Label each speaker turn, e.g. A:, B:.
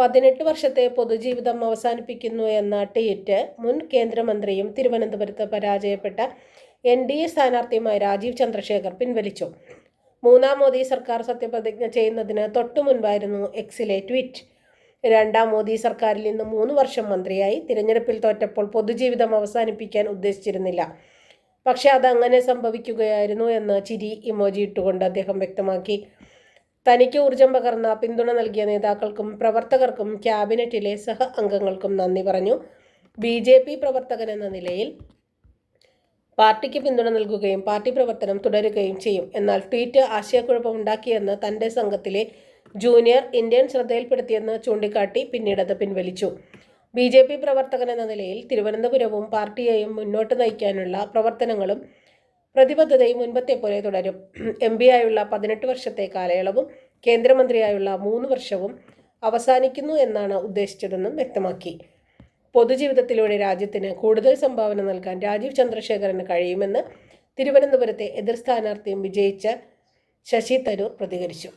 A: പതിനെട്ട് വർഷത്തെ പൊതുജീവിതം അവസാനിപ്പിക്കുന്നു എന്ന ട്വീറ്റ് മുൻ കേന്ദ്രമന്ത്രിയും തിരുവനന്തപുരത്ത് പരാജയപ്പെട്ട എൻ ഡി എ സ്ഥാനാർത്ഥിയുമായ രാജീവ് ചന്ദ്രശേഖർ പിൻവലിച്ചു. മൂന്നാം മോദി സർക്കാർ സത്യപ്രതിജ്ഞ ചെയ്യുന്നതിന് തൊട്ടു മുൻപായിരുന്നു എക്സിലെ ട്വീറ്റ്. രണ്ടാം മോദി സർക്കാരിൽ നിന്ന് മൂന്ന് വർഷം മന്ത്രിയായി തിരഞ്ഞെടുപ്പിൽ തോറ്റപ്പോൾ പൊതുജീവിതം അവസാനിപ്പിക്കാൻ ഉദ്ദേശിച്ചിരുന്നില്ല. പക്ഷേ അതങ്ങനെ സംഭവിക്കുകയായിരുന്നു എന്ന് ചിരി ഇമോജി ഇട്ടുകൊണ്ട് അദ്ദേഹം വ്യക്തമാക്കി. തനിക്ക് ഊർജം പകർന്ന പിന്തുണ നൽകിയ നേതാക്കൾക്കും പ്രവർത്തകർക്കും ക്യാബിനറ്റിലെ സഹ അംഗങ്ങൾക്കും നന്ദി പറഞ്ഞു. ബി ജെ പി പ്രവർത്തകൻ എന്ന നിലയിൽ പാർട്ടിക്ക് പിന്തുണ നൽകുകയും പാർട്ടി പ്രവർത്തനം തുടരുകയും ചെയ്യും. എന്നാൽ ട്വീറ്റ് ആശയക്കുഴപ്പമുണ്ടാക്കിയെന്ന് തന്റെ സംഘത്തിലെ ജൂനിയർ ഇന്ത്യൻ ശ്രദ്ധയിൽപ്പെടുത്തിയെന്ന് ചൂണ്ടിക്കാട്ടി പിന്നീട് അത് പിൻവലിച്ചു. ബി ജെ പി പ്രവർത്തകൻ എന്ന നിലയിൽ തിരുവനന്തപുരവും പാർട്ടിയെയും മുന്നോട്ട് നയിക്കാനുള്ള പ്രവർത്തനങ്ങളും പ്രതിബദ്ധതയും മുൻപത്തെ പോലെ തുടരും. എം പി ആയുള്ള പതിനെട്ട് വർഷത്തെ കാലയളവും കേന്ദ്രമന്ത്രിയായുള്ള മൂന്ന് വർഷവും അവസാനിക്കുന്നു എന്നാണ് ഉദ്ദേശിച്ചതെന്നും വ്യക്തമാക്കി. പൊതുജീവിതത്തിലൂടെ രാജ്യത്തിന് കൂടുതൽ സംഭാവന നൽകാൻ രാജീവ് ചന്ദ്രശേഖരന് കഴിയുമെന്ന് തിരുവനന്തപുരത്തെ എതിർ സ്ഥാനാർത്ഥിയും വിജയിച്ച ശശി തരൂർ പ്രതികരിച്ചു.